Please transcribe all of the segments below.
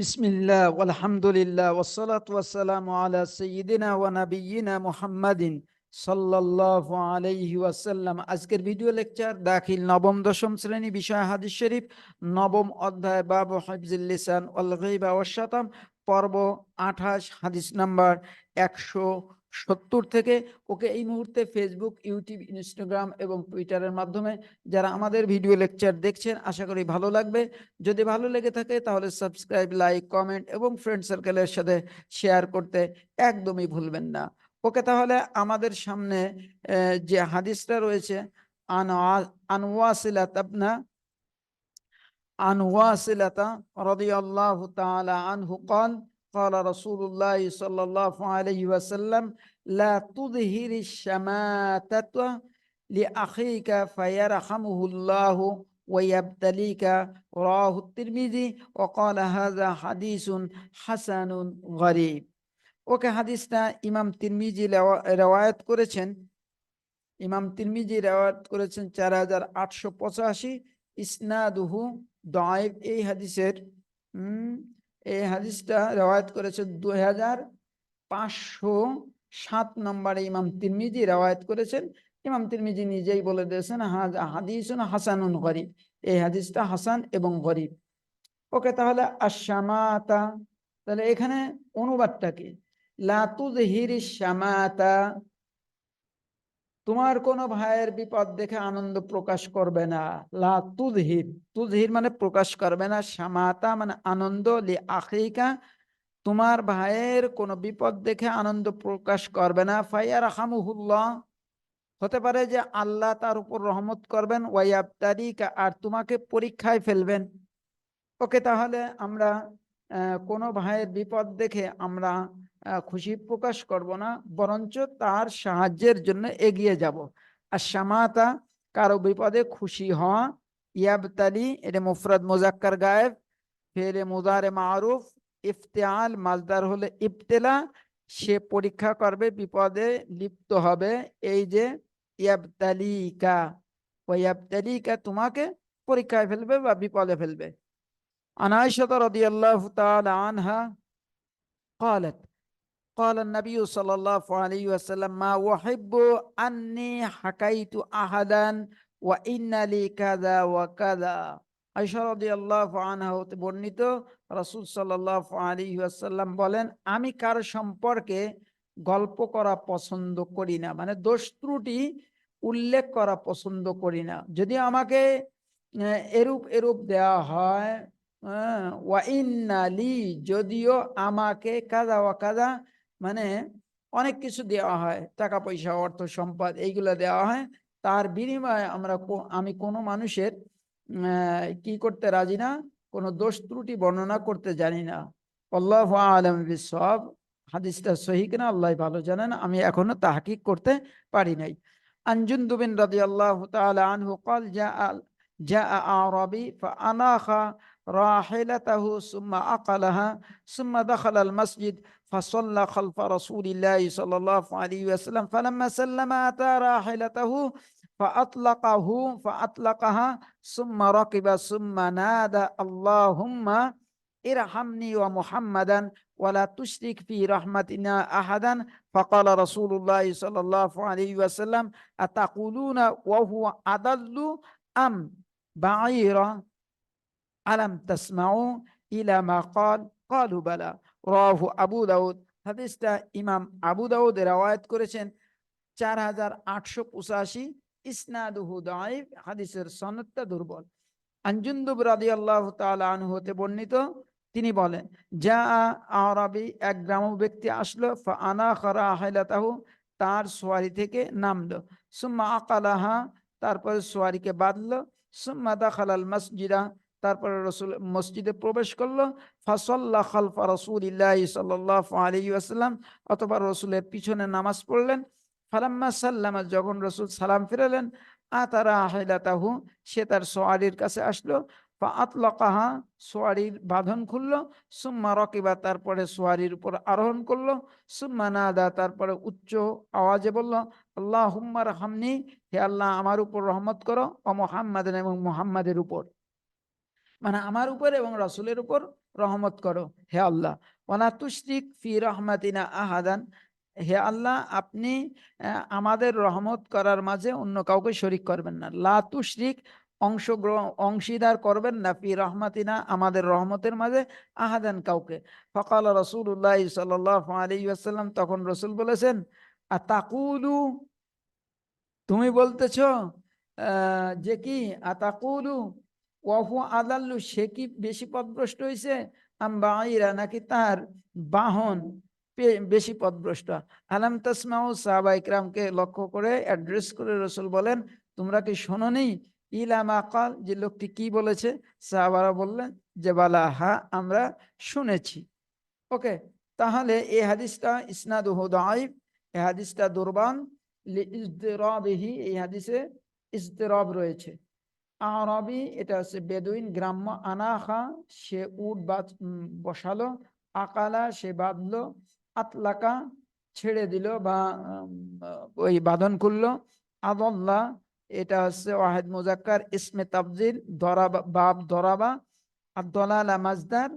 বিসমিল্লাহ আলহামদুলিল্লাহ ওসলাত ওয়াসালাম আলা সঈদিনা ও নাবিয়িনা মুহাম্মাদিন সাল্লাল্লাহু আলাইহি ওয়াসাল্লাম। আজকের ভিডিও লেকচার দাখিল নবম, দশম শ্রেণি বিষয় হাদিস শরীফ, নবম অধ্যায় বাবু হাফিজুল লিসান ওয়াল গাইবা ওয়াশাতাম পর্ব 28 হাদিস নাম্বার 100 170 থেকে ওকে এই মুহূর্তে ফেসবুক ইউটিউব ইনস্টাগ্রাম এবং টুইটারের মাধ্যমে যারা আমাদের ভিডিও লেকচার দেখছেন আশা করি ভালো লাগবে যদি ভালো লেগে থাকে তাহলে সাবস্ক্রাইব লাইক কমেন্ট এবং ফ্রেন্ড সার্কেলের সাথে শেয়ার করতে একদমই ভুলবেন না ওকে তাহলে আমাদের সামনে আহ, যে হাদিসটা রয়েছে আনওয়া- আনওয়াসিলাত আবনা আনওয়াসিলাতা রাদিয়াল্লাহু তাআলা আনহু قال قال رسول الله صلى الله عليه وسلم لا تظهر الشماتة لأخيك فيرحمه الله ويبتليك رواه الترمذي وقال هذا حديث حسن غريب ওকে হাদিসটা ইমাম তিরমিজি রেওয়ায়ত করেছেন ইমাম তিরমিজি রেওয়ায়ত করেছেন চার হাজার আটশো পঁচাশি ইসনাদুহু দায়েব এই হাদিসের উম, এই হাদিসটা রেওয়ায়ত করেছে দুই হাজার পাঁচশো সাত নম্বরে ইমাম তিরমিজি রেওয়ায়ত করেছেন। ইমাম তিরমিজি নিজেই বলে দিয়েছেন হাদিসুন হাসানুন গরিব। এই হাদিসটা হাসান এবং গরিব। ওকে, তাহলে আশামাতা তাহলে এখানে অনুবাদটা কি? লাতুজহির শামাতা তোমার কোনো ভাইয়ের বিপদ দেখে আনন্দ প্রকাশ করবে না। লা তুজহির তুজহির মানে প্রকাশ করবে না। শামাতা মানে আনন্দ, লি আখিকা, তোমার ভাইয়ের কোনো বিপদ দেখে আনন্দ প্রকাশ করবে না। ফাইয়ার হামুহুল্লাহ হতে পারে যে আল্লাহ তার উপর রহমত করবেন। ওয়াইয়াবতারিকা, আর তোমাকে পরীক্ষায় ফেলবেন। ওকে, তাহলে আমরা কোনো ভাইয়ের বিপদ দেখে আমরা খুশি প্রকাশ করব না বরঞ্চ তার সাহায্যের জন্য এগিয়ে যাব আর সামাতা কারো বিপদে খুশি হওয়া ইয়াবতালি এটা মুফরাদ মুজাক্কার গায়েব ফেরে মুদারে মারুফ ইফতেআল মালদার হলে ইবতেলা সে পরীক্ষা করবে বিপদে লিপ্ত হবে এই যে ইয়াবতালিকা ও ইয়াবতালিকা তোমাকে পরীক্ষায় ফেলবে বা বিপদে ফেলবে عن عائشة رضي الله تعالى عنها قالت قال النبي صلى الله عليه وسلم ما أحب أني حكيت أحدا وإن لي كذا وكذا আয়সা রাদিয়াল্লাহু আনহা হতে বর্ণিত রাসূল সাল্লাল্লাহু আলাইহি ওয়াসাল্লাম বলেন আমি কার সম্পর্কে গল্প করা পছন্দ করি না মানে দোষ ত্রুটি উল্লেখ করা পছন্দ করি না যদি আমাকে আহ, এরূপ এরূপ দেওয়া হয় হ্যাঁ, ওয়া ইন্না লি যদিও আমাকে কাদা ওয়া কাদা মানে অনেক কিছু দেওয়া হয় টাকা পয়সা অর্থ সম্পদ এইগুলো দেওয়া হয় তার বিনিময়ে আমরা কো- আমি কোনো মানুষের আহ, কি করতে রাজি না কোনো দোষ ত্রুটি বর্ণনা করতে জানি না আল্লাহ আলম বিসব হাদিসটা সহি কিনা আল্লাহ ভালো জানেন আমি এখনো তাহকিক করতে পারি নাই আনজুন দুবিন রাদি আল্লাহ আনহু قال جاء جاء أعرابي فأناخ راحلته ثم أقلها ثم دخل المسجد فصلى خلف رسول الله صلى الله عليه وسلم فلما سلم أتى راحلته فأطلقه فأطلقها ثم ركب ثم نادى اللهم ارحمني ومحمدا ولا تشرك في رحمتنا أحدا. فقال رسول الله صلى الله عليه وسلم أتقولون وهو أضل أم بعيرا؟ ألم تسمعوا إلى ما قال؟ قالوا بلى. রাহু আবু দাউদ। হাদিসটা ইমাম আবু দাউদ রেওয়ায়ত করেছেন চার হাজার আটশো পঁচাশি। ইসনাদুহু দাইব হাদিসের সনদটা দুর্বল। আঞ্জুন্দুব রাদি আল্লাহ তালু হতে বর্ণিত, তিনি বলেন যা আরবি, এক গ্রাম ব্যক্তি আসলো আনা খরা আহলাতাহু তার সোয়ারি থেকে নামলো। সুম্মা আকালাহা, তারপরে সোয়ারিকে বাঁধল। সুম্মা দা খালাল মসজিদা তারপরে রসুল মসজিদে প্রবেশ করল, ফাসল্লা খালফা রসুলিল্লাহ সাল্লাহ আলী আসাল্লাম অথবা রসুলের পিছনে নামাজ পড়লেন। ফালাম্মা সাল্লামা, যখন রসুল সালাম ফিরালেন, আতারা আহিলাতাহু সে তার সোয়ারির কাছে আসলো ফা আতলাকাহা সোয়ারির বাঁধন খুললো, সুম্মা রকিবা, তারপরে সোয়ারির উপর আরোহণ করল, সুম্মা নাদা, তারপরে উচ্চ আওয়াজে বলল আল্লাহ হুম্মার হামনি হে আল্লাহ, আমার উপর রহমত করো, ও মোহাম্মদ এবং মোহাম্মদের উপর। মানে আমার উপর এবং রসুলের উপর রহমত করো, হে আল্লাহ। ওয়ালা তুশরিক ফি রহমাতিনা আহাদান। হে আল্লাহ, আপনি আমাদের রহমত করার মাঝে অন্য কাউকে শরিক করবেন না। লা তুশরিক অংশগ্রহণ অংশীদার করবেন না, ফি রহমাতিনা আমাদের রহমতের মাঝে আহাদান কাউকে। ফকাল রসুল্লাহ সাল্লাহ আলী আসাল্লাম তখন রসুল বলেছেন, আতাকুলু, তুমি বলতেছ যে কি? আতাকুলু ওয়াহু আদাল্লু সে কি বেশি পথভ্রষ্ট হয়েছে আম বাঈরা নাকি তার বাহন বেশি পথভ্রষ্ট আলাম তাসমাউ সাহাবা ইকরামকে লক্ষ্য করে অ্যাড্রেস করে রসুল বলেন, তোমরা কি শোনোনি? ইলামা কাল, যে লোকটি কি বলেছে? সাহাবারা বললেন, যে বালা, হা, আমরা শুনেছি। ওকে, তাহলে এই হাদিসটা ইসনাদুহু দাইফ এই হাদিসটা দুর্বান ইজদিরাবিহি এই হাদিসে ইজদিরাব রয়েছে। আরবি এটা হচ্ছে বেদুইন গ্রাম্য আনাখা সে উট উম, বসালো আকালা সে বাঁধলো আতলাকা ছেড়ে দিল বা ওই বাঁধন করল আদল্লা এটা হচ্ছে ওয়াহেদ মুজাক্কার ইসমে তাবজিল দরাবা বাব দরাবা আর দলালা মাজদার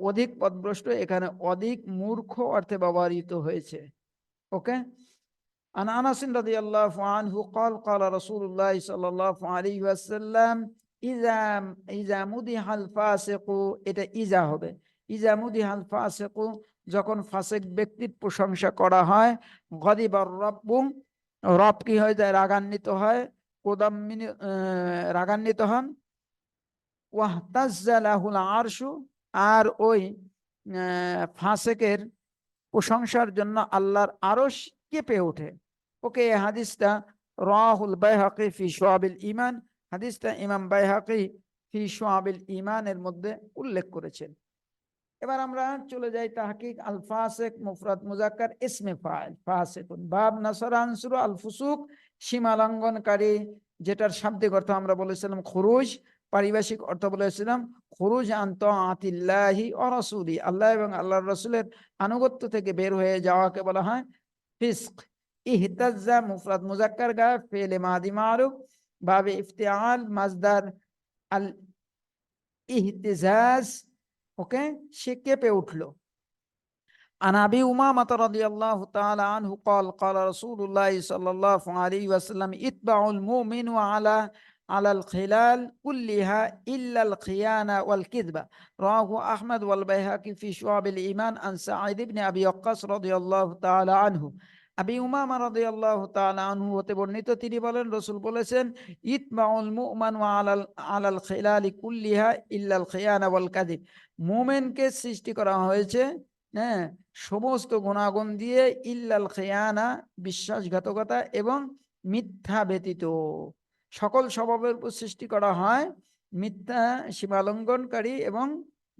অধিক পদভ্রষ্ট এখানে অধিক মূর্খ অর্থে ব্যবহৃত হয়েছে ওকে? عن انس رضي الله عنه قال قال رسول الله صلى الله عليه وسلم اذا اذا مدح الفاسق এটা ইজা হবে ইজা মুদিহ আল ফাসিক যখন ফাসিক ব্যক্তির প্রশংসা করা হয় গদিবার রব্বু রব কি হয়ে যায় রাগান্বিত হয় কোদাম্মিনি রাগান্বিত হন ওয়াহতাজ্জালাহুল আরশু আর ওই আহ, ফাসেকের প্রশংসার জন্য আল্লাহর আরশ কেঁপে ওঠে ওকে এই হাদিসটা রাহুল বাইহাকি ফি সোয়াবিল ইমান হাদিসটা ইমাম বাইহাকি ফি সোয়াবিল ইমানের মধ্যে উল্লেখ করেছেন। এবার আমরা চলে যাই তাহকিক আল ফাসেক মুফরাদ মুজাক্কার ইসমে ফাইল, ফাসেকুন। বাব নাসরা আনসুরু আল ফুসুক সীমা লঙ্ঘনকারী, যেটার শাব্দিক অর্থ আমরা বলেছিলাম খুরুজ, পারিভাষিক অর্থ বলেছিলাম খুরুজ আন্ত আতিল্লাহি অরসুলি আল্লাহ এবং আল্লাহর রসুলের আনুগত্য থেকে বের হয়ে যাওয়াকে বলা হয় ফিস্ক। ইহতাজ্জা মুফরাদ মুজাক্কার গা ফেলে মাদি মারুফ বাবে ইফতিআল মাজদার আল ইহতিজাজ ওকে সে কেঁপে উঠলো عن ابي امامه رضي الله تعالى عنه قال قال رسول الله صلى الله عليه وسلم اتبع المؤمن على على الخلال كلها الا الخيانه والكذبه رواه احمد والبيهقي في شعب الايمان عن سعيد بن ابي وقاص رضي الله تعالى عنه আবি উমামা রাদিয়াল্লাহু তাআলা আনহু হতে বর্ণিত, তিনি বলেন, রাসূল বলেছেন, ইতমাউল মু'মান আলাল আলাল খিলালি কুল্লিহা ইল্লাল খিয়ানা ওয়াল কাযিব। মুমিনকে সৃষ্টি করা হয়েছে হ্যাঁ সমস্ত গুণাগুণ দিয়ে ইল্লাল খিয়ানা, বিশ্বাসঘাতকতা এবং মিথ্যা ব্যতীত। সকল স্বভাবের উপর সৃষ্টি করা হয় মিথ্যা, সীমালঙ্ঘনকারী এবং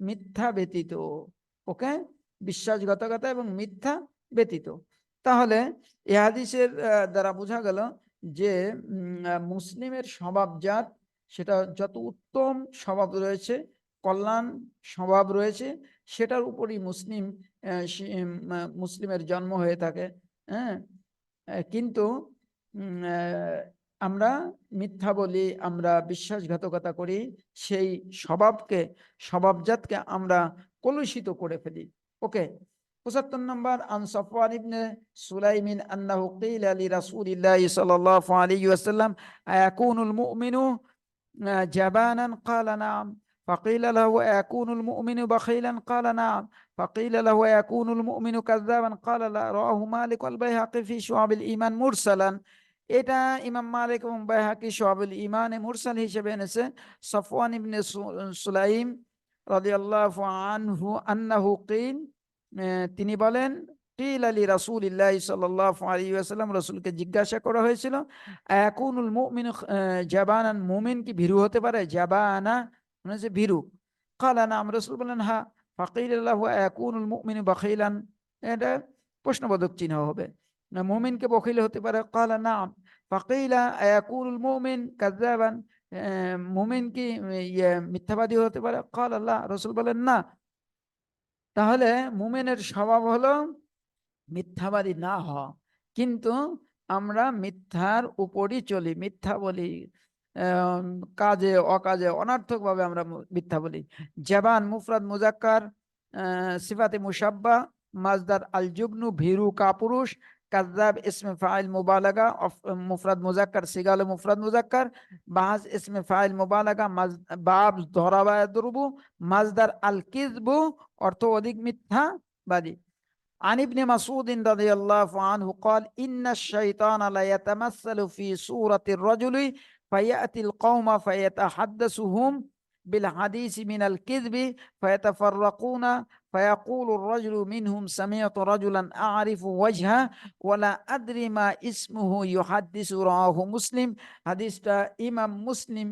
মিথ্যা ব্যতীত। ওকে? বিশ্বাসঘাতকতা এবং মিথ্যা ব্যতীত। তাহলে এ হাদিসের দ্বারা বোঝা গেল যে মুসলিমের স্বভাবজাত সেটা যত উত্তম স্বভাব রয়েছে, কল্যাণ স্বভাব রয়েছে, সেটার উপরই মুসলিম মুসলিমের জন্ম হয়ে থাকে হ্যাঁ? কিন্তু আমরা মিথ্যা বলি, আমরা বিশ্বাসঘাতকতা করি, সেই স্বভাবকে, স্বভাবজাতকে আমরা কলুষিত করে ফেলি, ওকে? পঁচাত্তর নম্বর আন সফওয়ান ইবনে সুলাইমিন আন্নাহু কিলা লিরাসূলিল্লাহ সাল্লাল্লাহু আলাইহি ওয়াসাল্লাম আয়াকুনুল মুমিনু আহ, জাবানান ক্বালা নাম فقيل له أيكون المؤمن بخيلا قال نعم فقيل له أيكون المؤمن كذابا قال لا رواه مالك والبيهقي في شعب الإيمان مرسلا এটা ইমাম মালিক এবং বাইহাকি শোয়াবুল ইমানে মুরসাল হিসেবে এনেছে সফওয়ান ইবনে সু- সুলাইম রাদিয়াল্লাহু আনহু আন্নাহু কিল আহ, তিনি বলেন কিল আলী রাসূলিল্লাহ সাল্লাল্লাহু আলাইহি ওয়াসাল্লাম রাসূলকে জিজ্ঞাসা করা হয়েছিল আয়াকুনুল মুমিনু জাবানান মুমিন কি ভীরু হতে পারে? জাবানা মানে হচ্ছে ভীরু। কালা নাম রাসূল বলেন হ্যাঁ ফাকিল আল্লাহু আয়াকুনুল মুমিনু বাখিলান এটা প্রশ্নবোধক চিহ্ন হবে। না মুমিনকে বখিল হতে পারে কালা নাম ফাকিলা আয়াকুনুল মুমিন কাযাবান আহ, মুমিন কি ইয়ে, মিথ্যাবাদী হতে পারে? কাল আল্লাহ রসুল বলেন না তাহলে মুমেনের স্বভাব হলো মিথ্যাবাদী না হ কিন্তু আমরা মিথ্যার উপরই চলি, মিথ্যা বলি কাজে, অকাজে, অনার্থকভাবে আমরা মিথ্যা বলি। জবান, মুফরাদ, মুজাক্কার সিফাতে মুসাব্বা মাজদার আল ভীরু কাপুরুষ কাজাব ইসমে ফাইল মুবালাগা অফ- মুফরাদ মুজাক্কার সিগাল মুফরাদ মুজাক্কার বাহাজ ইসমে ফাইল মুবালাগা মাজ বাব ধরাবা দুরবু মাজদার আল কিজবু অর্থ অধিক মিথ্যাবাদী عن ابن مسعود رضي الله عنه قال إن الشيطان لا يتمثل في صورة الرجل فيأتي القوم فيتحدثهم বিল হাদিস মিনাল কিদবি ফায়াতাফাররাকুনা فيقول الرجل منهم سمعت رجلا أعرف وجهه ولا أدري ما اسمه, يحدث رواه مسلم. হাদিসটা ইমাম মুসলিম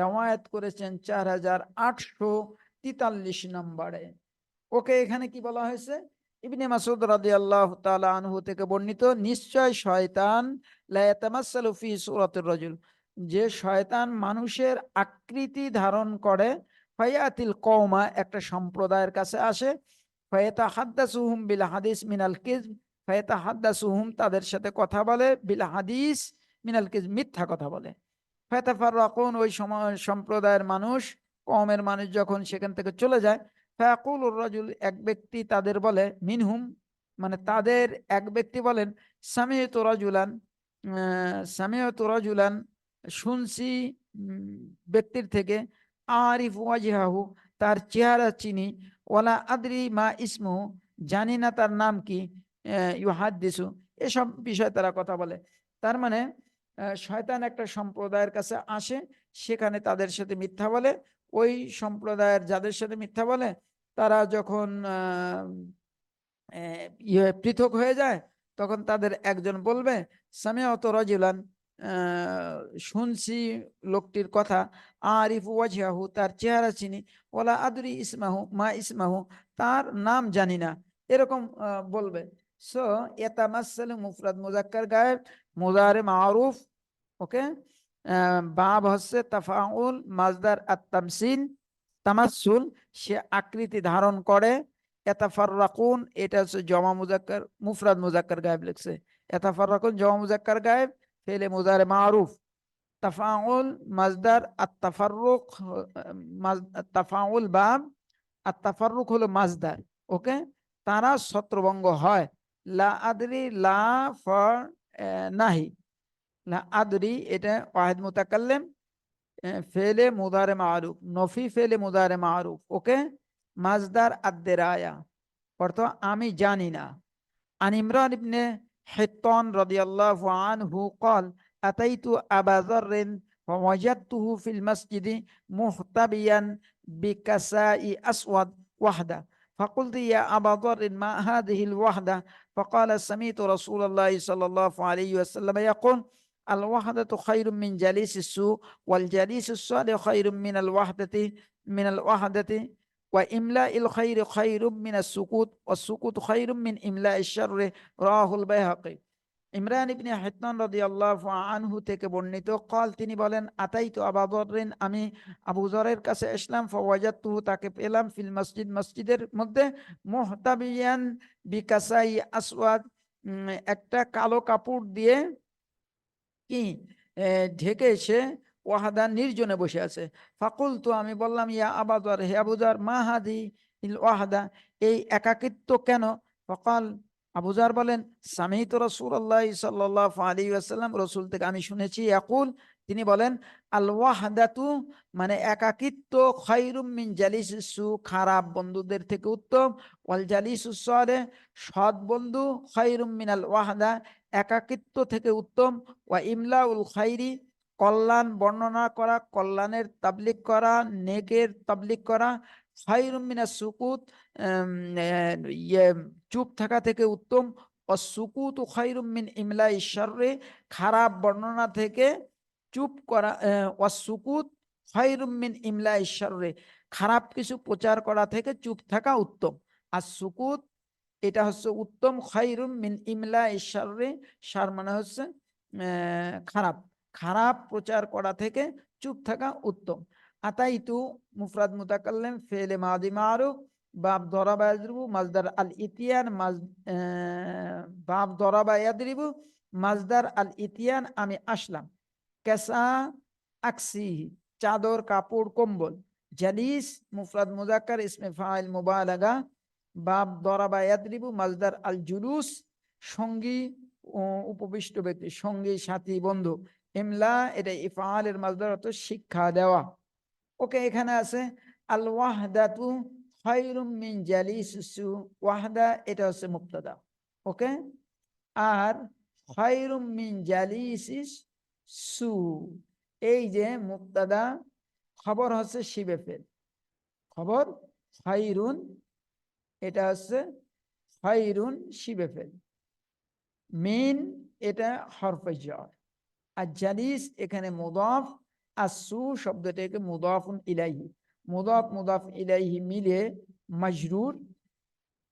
রওয়ায়াত করেছেন 4843 নম্বরে। ওকে, এখানে কি বলা হয়েছে? ইবনে মাসুদ রাদিয়াল্লাহু তাআলা আনহু থেকে বর্ণিত, নিশ্চয় শয়তান লা ইয়াতামাসসালু ফি সূরাতির রাজুল। যে শয়তান মানুষের আকৃতি ধারণ করে, ফায়াতিল কওমা, একটা সম্প্রদায়ের কাছে আসে ফয়েতা ফায়াতাহাদ্দাসুহুম বিল হাদিস মিনাল কিজ কিযব, ফায়াতাহাদ্দাসুহুম তাদের সাথে কথা বলে, বিল হাদিস মিনাল কিযব, মিথ্যা কথা বলে। ফায়াতাফাররাকুন, ওই সময় সম্প্রদায়ের মানুষ, কওমের মানুষ যখন সেখান থেকে চলে যায় ফায়াকুল রাজুল, এক ব্যক্তি তাদের বলে, মিনহুম মানে তাদের এক ব্যক্তি বলেন, সামিয়ত রাজুলান সামিয়ত রাজুলান শুনছি ব্যক্তির থেকে আরিফ ওয়াজহাহু তার চেহারা চিনি। ওলা আদরি মা ইসমু জানি না তার নাম কি ইউহাদ্দিসু। এসব বিষয়ে তারা কথা বলে। তার মানে শয়তান একটা সম্প্রদায়ের কাছে আসে সেখানে তাদের সাথে মিথ্যা বলে। ওই সম্প্রদায়ের যাদের সাথে মিথ্যা বলে তারা যখন ইয়ে পৃথক হয়ে যায় তখন তাদের একজন বলবে সামিয়াত অত আহ, শুনছি লোকটির কথা। আরিফ ওয়াজিয়াহু তার চেহারা চিনি। ওলা আদুরি ইসমাহু, মা ইসমাহু, তার নাম জানি না। এরকম বলবে। সো ইয়াতামাসসালু মুফরাদ মুজাক্কার গায়েব মুজারে মারুফ, ওকে? বাব হচ্ছে তাফাউল, মাজদার আত-তামসিল তামাসসুল। সে আকৃতি ধারণ করে। এতাফাররাকুন, এটা হচ্ছে জমা মুজাক্কার মুফরাদ মুজাক্কার গায়েব লিখছে। এতাফাররাকুন, জমা মুজাক্কার গায়েব ফেলে মুজারে মারুফ তাফাউল মাজদার আত্তাফারুক তাফাউল বাব আত্তাফারুক হলো মাজদার ওকে তারা ছত্রভঙ্গ হয়। লা আদরি লা ফর নাহি। লা আদরি এটা ওয়াহেদ মুতাকাল্লেম ফেলে মুদারে মারুফ, নফি ফেলে মুদারে মারুফ ওকে মাজদার আদ্দের আয়া অর্থ আমি জানি না। আন ইবনে حطان رضي الله عنه قال أتيت أبا ذر فوجدته في المسجد محتبيا بكساء أسود وحده. فقلت يا أبا ذر ما هذه الوحدة؟ فقال سمعت رسول الله صلى الله عليه وسلم يقول الوحدة خير من جليس السوء والجليس الصالح خير من الوحدة من الوحدة ইমলা ইল আনহু থেকে বর্ণিত, কল তিনি বলেন, আতাইতু আবাদরিন আমি আবু কাছে ইসলাম ফাওয়াজাতুহু তাকে পেলাম ফিল মসজিদ, মসজিদের মধ্যে মুহতাবিয়ান বিকাশাই আসওয়াদ একটা কালো কাপড় দিয়ে কি ঢেকে সে ওয়াহাদা নির্জনে বসে আছে। ফাকুল তো আমি বললাম, ইয়া আবাদর হে আবুজার, মা হাদি ইল ওয়াহাদা, এই একাকিত্ব কেন? ফকাল, আবুজার বলেন, সামিত রসুল্লাহ সাল্লাহ আলী আসাল্লাম রসুল থেকে আমি শুনেছি একুল তিনি বলেন, আল ওয়াহাদাতু মানে একাকিত্ব খৈরুম মিন জালিসু খারাপ বন্ধুদের থেকে উত্তম। ওয়াল জালিসু সলে সৎ বন্ধু খৈরুম মিনাল ওয়াহাদা, একাকিত্ব থেকে উত্তম। ওয়া ইমলা উল খাইরি কল্যাণ বর্ণনা করা, কল্যাণের তাবলিক করা, নেকের তাবলিক করা, খায়রুম মিনাস সুকুত ইয়ে চুপ থাকা থেকে উত্তম ও সুকুত খায়রুম মিন ইমলা ঈশ্বরে খারাপ বর্ণনা থেকে চুপ করা ও সুকুত খায়রুম ইমলা ঈশ্বরে খারাপ কিছু প্রচার করা থেকে চুপ থাকা উত্তম। আর সুকুত এটা হচ্ছে উত্তম, খায়রুম মিন ইমলা ঈশ্বরে সার মানে হচ্ছে খারাপ। খারাপ প্রচার করা থেকে চুপ থাকা উত্তম। আতাইতু মুফরাদ মুতাকাল্লিম ফেলে মাদি মারুফ বাব দরাবা ইয়াদরিবু মাজদার আল ইতিয়ান, মাজ বাব দরাবা ইয়াদরিবু মাজদার আল ইতিয়ান, আমি আসলাম। কেসা আকসিহি চাদর, কাপড়, কম্বল। জালিস, মুফরাদ মুজাক্কার ইসমে ফাইল মুবালাগা বাব দরাবা ইয়াদরিবু মাজদার আল জুলুস, সঙ্গী উপবিষ্ট ব্যক্তি, সঙ্গী, সাথী, বন্ধু। ইমলা, এটা ইফআলের মাজদার অর্থ শিক্ষা দেওয়া। ওকে, এখানে আছে আল ওয়াহদাতু খায়রুম মিন জালিসু ওয়াহদা, এটা হচ্ছে মুক্তাদা ওকে? আর খায়রুম মিন জালিসিস সু, এই যে মুক্তাদা খবর হচ্ছে শিবে ফেল খবর খাইরুন এটা হচ্ছে খাইরুন শিবে ফেল মিন, এটা হরফে জ্বর। আর এখানে মুদাফ আর সু শব্দটাকে মুদাফুন ইলাইহি। মুদাফ মুদাফ ইলাইহি মিলে মজরুর।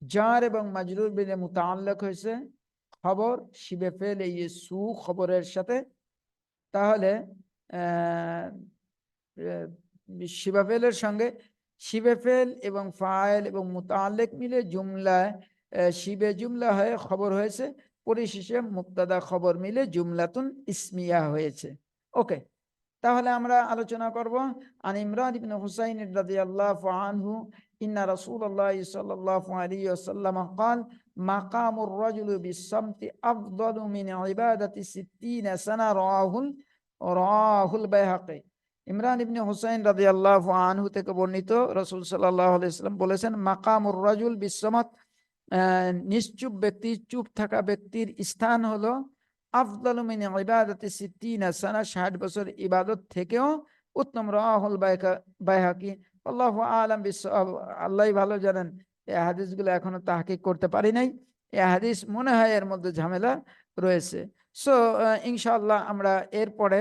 জার এবং মজরুর মিলে মুতাল্লাক হয়েছে। খবর, শিবে ফেল এই সু খবরের সাথে। তাহলে শিবাফেলের সঙ্গে শিবেফেল এবং ফাইল এবং মুতালেক মিলে জুমলায় শিবে জুমলা হয়ে খবর হয়েছে। পরিশেষে মুক্তাদা খবর মিলে জুমলাতুন ইসমিয়া হয়েছে ওকে তাহলে আমরা আলোচনা করব আন ইমরান ইবনে হুসাইন রাদিয়াল্লাহু আনহু ইন্না রাসূলুল্লাহ সাল্লাল্লাহু আলাইহি ওয়াসাল্লাম قال مقام الرجل بالصمت أفضل من عبادة ستين سنة رواه রাহুল বাইহাকি ইমরান ইবনে হুসাইন রাদিয়াল্লাহু আনহু থেকে বর্ণিত রাসূল সাল্লাল্লাহু আলাইহি সাল্লাম বলেছেন মাকামুর রাজুল বিশ্বমত নিশ্চুপ ব্যক্তি চুপ থাকা ব্যক্তির স্থান হলো আফদালু মিন ইবাদাতি সিদ্দিনা সানা 60 বছর ইবাদত থেকেও উত্তম রাহুল বাইহাকি আল্লাহু আলাম বিসওয়াব আল্লাহই ভালো জানেন এই হাদিসগুলো এখনও তাহকিক করতে পারি নাই এই হাদিস মনে হয় এর মধ্যে ঝামেলা রয়েছে সো ইনশাল্লাহ আমরা এরপরে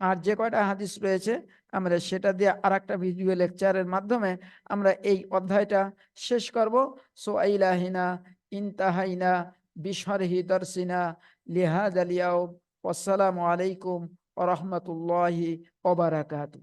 আর যে কয়টা হাদিস রয়েছে আমরা সেটা দিয়ে আর একটা ভিডিও লেকচারের মাধ্যমে আমরা এই অধ্যায়টা শেষ করব। সো আইলাহিনা ইনতাহাইনা বিশরহি দর্শিনা লিহাদ আলিয়াও আসসালামু আলাইকুম ওরহমতুল্লাহি ওবারাকাতু